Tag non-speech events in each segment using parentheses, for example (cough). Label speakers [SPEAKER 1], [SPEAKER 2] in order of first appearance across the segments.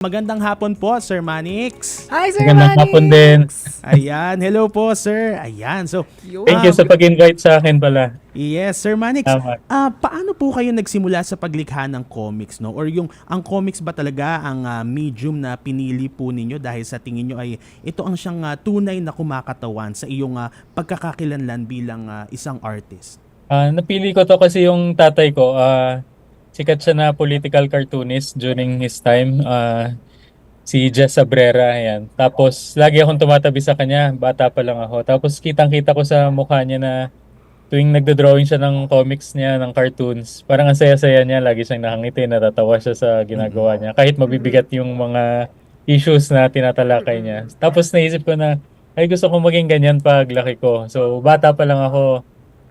[SPEAKER 1] Magandang hapon po, Sir Manix.
[SPEAKER 2] Hi, Sir
[SPEAKER 3] Magandang
[SPEAKER 2] Manix!
[SPEAKER 3] hapon din. (laughs)
[SPEAKER 1] Ayan, hello po, sir. Ayan, so,
[SPEAKER 2] Yun.
[SPEAKER 3] Thank you sa pag-invite sa akin pala.
[SPEAKER 1] yes, Sir Manix.
[SPEAKER 3] Tama.
[SPEAKER 1] Ah, paano po kayo nagsimula sa paglikha ng comics, no? Or yung ang comics ba talaga ang ah, medium na pinili po ninyo dahil sa tingin nyo ay ito ang siyang ah, tunay na kumakatawan sa iyong ah, pagkakakilanlan bilang ah, isang artist?
[SPEAKER 3] Ah, napili ko to kasi yung tatay ko, ah, sikat siya na political cartoonist during his time. Ah, si Jess Abrera, ayan. Tapos, lagi akong tumatabi sa kanya, bata pa lang ako. Tapos, kitang-kita ko sa mukha niya na tuwing nagdo-drawing siya ng comics niya, ng cartoons, parang ang saya-saya niya, lagi siyang nakangiti, natatawa siya sa ginagawa niya. Kahit mabibigat yung mga issues na tinatalakay niya. Tapos, naisip ko na, ay gusto ko maging ganyan pag laki ko. So, bata pa lang ako,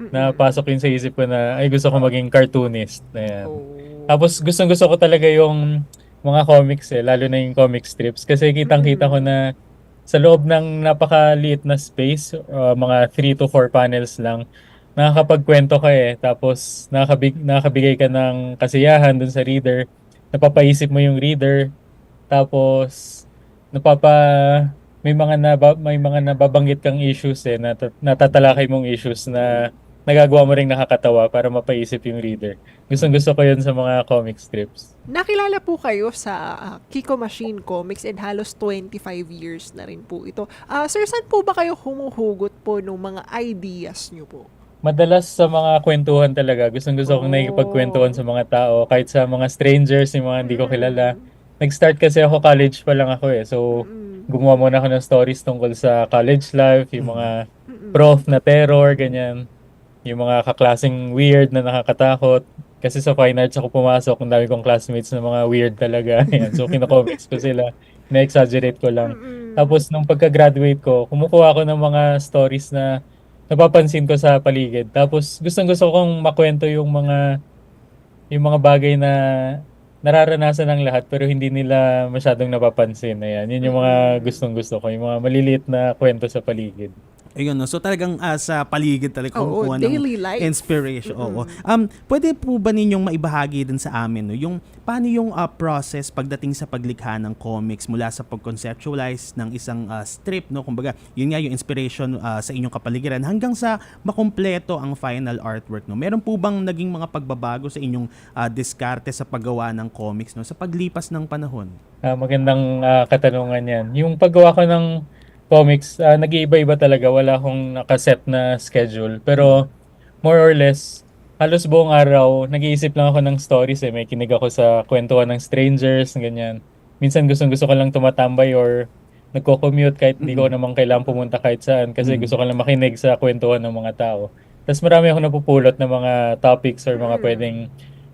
[SPEAKER 3] napasok yun sa isip ko na, ay gusto ko maging cartoonist. Ayan.
[SPEAKER 2] Oh.
[SPEAKER 3] Tapos gustong gusto ko talaga yung mga comics eh, lalo na yung comic strips. Kasi kitang-kita ko na sa loob ng napakaliit na space, uh, mga 3 to 4 panels lang, nakakapagkwento ka eh. Tapos nakakabig, nakakabigay ka ng kasiyahan dun sa reader. Napapaisip mo yung reader. Tapos napapa may mga naba, may mga nababanggit kang issues eh, nat- natatalakay mong issues na nagagawa mo ring nakakatawa para mapaisip yung reader. Gustong gusto ko yun sa mga comic strips.
[SPEAKER 2] Nakilala po kayo sa ah, Kiko Machine Comics and halos 25 years na rin po ito. Ah, sir, saan po ba kayo humuhugot po ng mga ideas nyo po?
[SPEAKER 3] Madalas sa mga kwentuhan talaga, gustong gusto kong
[SPEAKER 2] Oh.
[SPEAKER 3] nakikipagkwentuhan sa mga tao, kahit sa mga strangers, yung mga hindi ko kilala. Nag-start kasi ako college pa lang ako eh. So, gumawa muna ako ng stories tungkol sa college life, yung mga prof na terror, ganyan. Yung mga kaklaseng weird na nakakatakot. Kasi sa fine arts ako pumasok, ang dami kong classmates na mga weird talaga. (laughs) Ayan. So, kinocomics ko sila. Na-exaggerate ko lang. Tapos, nung pagka-graduate ko, kumukuha ako ng mga stories na napapansin ko sa paligid. Tapos, gustong gusto kong makwento yung mga yung mga bagay na nararanasan ng lahat pero hindi nila masyadong napapansin. Ayan, yun yung mga gustong gusto ko. Yung mga maliliit na kwento sa paligid.
[SPEAKER 1] Ayun, no? So talagang ah, sa paligid talaga
[SPEAKER 2] Oo,
[SPEAKER 1] kumukuha ng
[SPEAKER 2] daily life.
[SPEAKER 1] inspiration. Oo. Um, pwede po ba ninyong maibahagi din sa amin no, yung paano yung ah, process pagdating sa paglikha ng comics mula sa pag-conceptualize ng isang ah, strip no, kumbaga, yun nga yung inspiration ah, sa inyong kapaligiran hanggang sa makumpleto ang final artwork no. Meron po bang naging mga pagbabago sa inyong ah, diskarte sa paggawa ng comics no sa paglipas ng panahon?
[SPEAKER 3] Ah, magandang ah, katanungan yan. Yung paggawa ko ng comics, ah, nag-iiba-iba talaga. Wala akong nakaset na schedule. Pero more or less, halos buong araw, nag-iisip lang ako ng stories eh. May kinig ako sa kwentuhan ng strangers, ganyan. Minsan gustong gusto ko lang tumatambay or nagko-commute kahit hindi ko naman kailangan pumunta kahit saan kasi gusto ko lang makinig sa kwentuhan ng mga tao. Tapos marami ako napupulot ng mga topics or mga
[SPEAKER 2] Mm.
[SPEAKER 3] pwedeng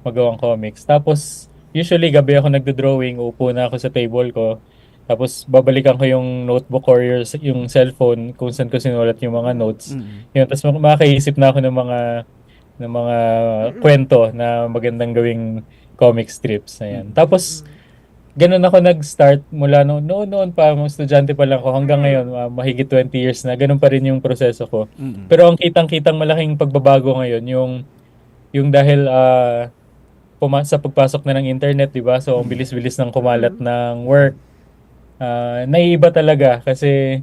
[SPEAKER 3] magawang comics. Tapos usually gabi ako nagdo-drawing, upo na ako sa table ko. Tapos babalikan ko yung notebook or yung, yung cellphone kung saan ko sinulat yung mga notes.
[SPEAKER 1] Mm.
[SPEAKER 3] Yun, tapos mak- makakaisip na ako ng mga ng mga kwento na magandang gawing comic strips. Ayan. Tapos ganun ako nag-start mula noon noon, noon pa mga estudyante pa lang ako hanggang ngayon ah, mahigit 20 years na ganun pa rin yung proseso ko.
[SPEAKER 1] Mm.
[SPEAKER 3] Pero ang kitang-kitang malaking pagbabago ngayon yung yung dahil ah, puma- sa pagpasok na ng internet, 'di ba? So ang bilis-bilis ng kumalat ng work. Ah, naiiba talaga kasi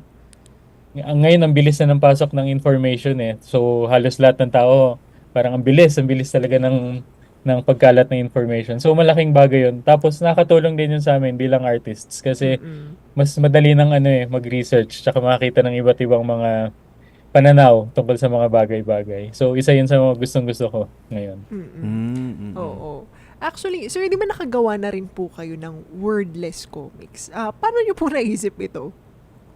[SPEAKER 3] ang ngayon ang bilis na ng pasok ng information eh. So halos lahat ng tao parang ang bilis, ang bilis talaga ng ng pagkalat ng information. So malaking bagay 'yun. Tapos nakatulong din 'yun sa amin bilang artists kasi mas madali ng ano eh, mag-research tsaka makakita ng iba't ibang mga pananaw tungkol sa mga bagay-bagay. So, isa yun sa mga gustong-gusto ko ngayon.
[SPEAKER 1] Mm,
[SPEAKER 2] Oo. Actually, sir, di ba nakagawa na rin po kayo ng wordless comics? Ah, paano nyo po naisip ito?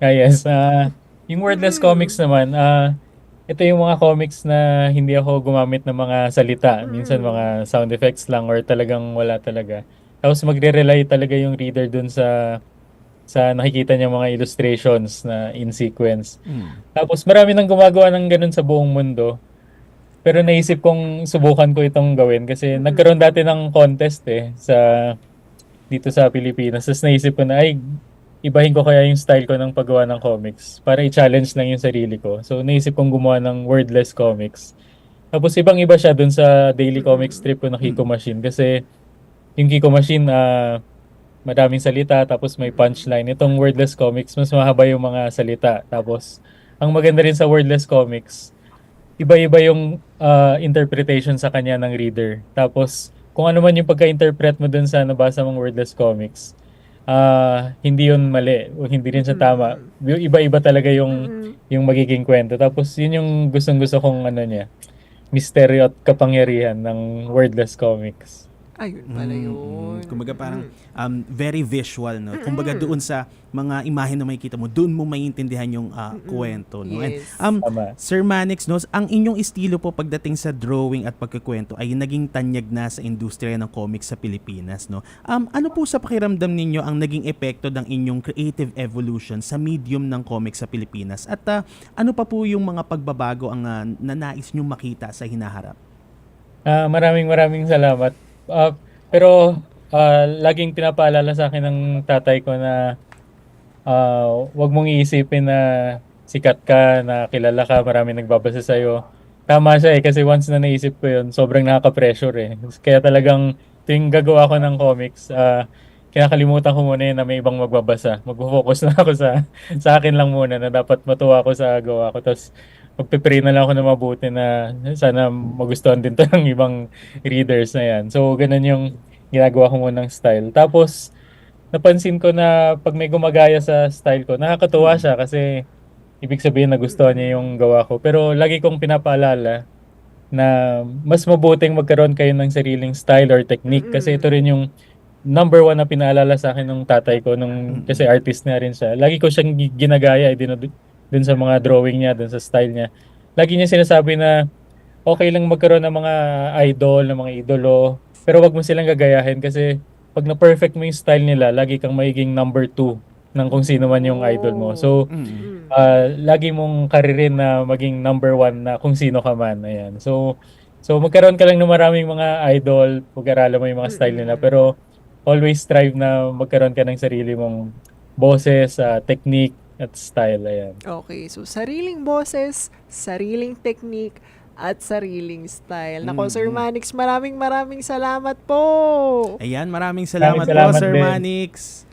[SPEAKER 3] Ah, yes. ah yung wordless
[SPEAKER 2] Mm.
[SPEAKER 3] comics naman, ah ito yung mga comics na hindi ako gumamit ng mga salita. Minsan
[SPEAKER 2] Mm.
[SPEAKER 3] mga sound effects lang or talagang wala talaga. Tapos magre-rely talaga yung reader dun sa sa nakikita niya mga illustrations na in sequence.
[SPEAKER 1] mm.
[SPEAKER 3] Tapos marami nang gumagawa ng ganun sa buong mundo. Pero naisip kong subukan ko itong gawin kasi nagkaroon dati ng contest eh sa dito sa Pilipinas. Tapos naisip ko na ay ibahin ko kaya yung style ko ng paggawa ng comics para i-challenge lang yung sarili ko. So naisip kong gumawa ng wordless comics. Tapos ibang-iba siya dun sa daily comic strip ko na Kiko Machine kasi yung Kiko Machine ah madaming salita, tapos may punchline. Itong wordless comics, mas mahaba yung mga salita. Tapos, ang maganda rin sa wordless comics, iba-iba yung ah, interpretation sa kanya ng reader. Tapos, kung ano man yung pagka-interpret mo dun sa nabasa mong wordless comics, ah, hindi yun mali, o hindi rin siya tama. Yung Iba-iba talaga yung
[SPEAKER 2] Mm.
[SPEAKER 3] yung magiging kwento. Tapos, yun yung gustong-gusto kong ano niya, misteryo at kapangyarihan ng wordless comics.
[SPEAKER 2] Ayun pala
[SPEAKER 1] Mm,
[SPEAKER 2] yun.
[SPEAKER 1] mm. Kumbaga parang
[SPEAKER 2] Mm.
[SPEAKER 1] um, very visual, no? Kumbaga doon sa mga imahe na makikita mo, doon mo maintindihan yung ah, kwento, no? And,
[SPEAKER 2] Yes.
[SPEAKER 1] um,
[SPEAKER 3] Tama.
[SPEAKER 1] Sir Manix, no, ang inyong estilo po pagdating sa drawing at pagkukwento ay naging tanyag na sa industriya ng comics sa Pilipinas, no? Um, ano po sa pakiramdam ninyo ang naging epekto ng inyong creative evolution sa medium ng comics sa Pilipinas? At ah, ano pa po yung mga pagbabago ang ah, nanais nyo makita sa hinaharap?
[SPEAKER 3] Ah, maraming maraming salamat. Ah, pero ah, laging pinapaalala sa akin ng tatay ko na ah, wag mong iisipin na sikat ka, na kilala ka, marami nagbabasa sa'yo. Tama siya eh, kasi once na naisip ko yun, sobrang nakaka-pressure eh. Kaya talagang tuwing gagawa ko ng comics, ah, kinakalimutan ko muna na may ibang magbabasa. Magpo-focus (laughs) na ako sa, sa akin lang muna na dapat matuwa ako sa gawa ko. Tapos magpipray na lang ako na mabuti na sana magustuhan din to (laughs) ng ibang readers na yan. So, ganun yung ginagawa ko munang style. Tapos, napansin ko na pag may gumagaya sa style ko, nakakatuwa siya kasi ibig sabihin nagustuhan niya yung gawa ko. Pero lagi kong pinapaalala na mas mabuting magkaroon kayo ng sariling style or technique kasi ito rin yung number one na pinaalala sa akin ng tatay ko nung kasi artist na rin siya. Lagi ko siyang gi- ginagaya eh, dun sa mga drawing niya, dun sa style niya. Lagi niya sinasabi na okay lang magkaroon ng mga idol, ng mga idolo, pero wag mo silang gagayahin kasi pag na-perfect mo yung style nila, lagi kang magiging number two ng kung sino man yung idol mo. So,
[SPEAKER 1] Mm.
[SPEAKER 3] ah, lagi mong karirin na maging number one na kung sino ka man. Ayan. So, so magkaroon ka lang ng maraming mga idol, pag-aralan mo yung mga style nila, pero always strive na magkaroon ka ng sarili mong boses, ah, technique, at style. Ayan.
[SPEAKER 2] Okay, so sariling boses, sariling technique, at sariling style. Nako, Sir
[SPEAKER 1] Mm.
[SPEAKER 2] Manix, maraming maraming salamat po!
[SPEAKER 1] Ayan, maraming salamat,
[SPEAKER 3] salamat
[SPEAKER 1] po, Sir
[SPEAKER 3] din.
[SPEAKER 1] Manix.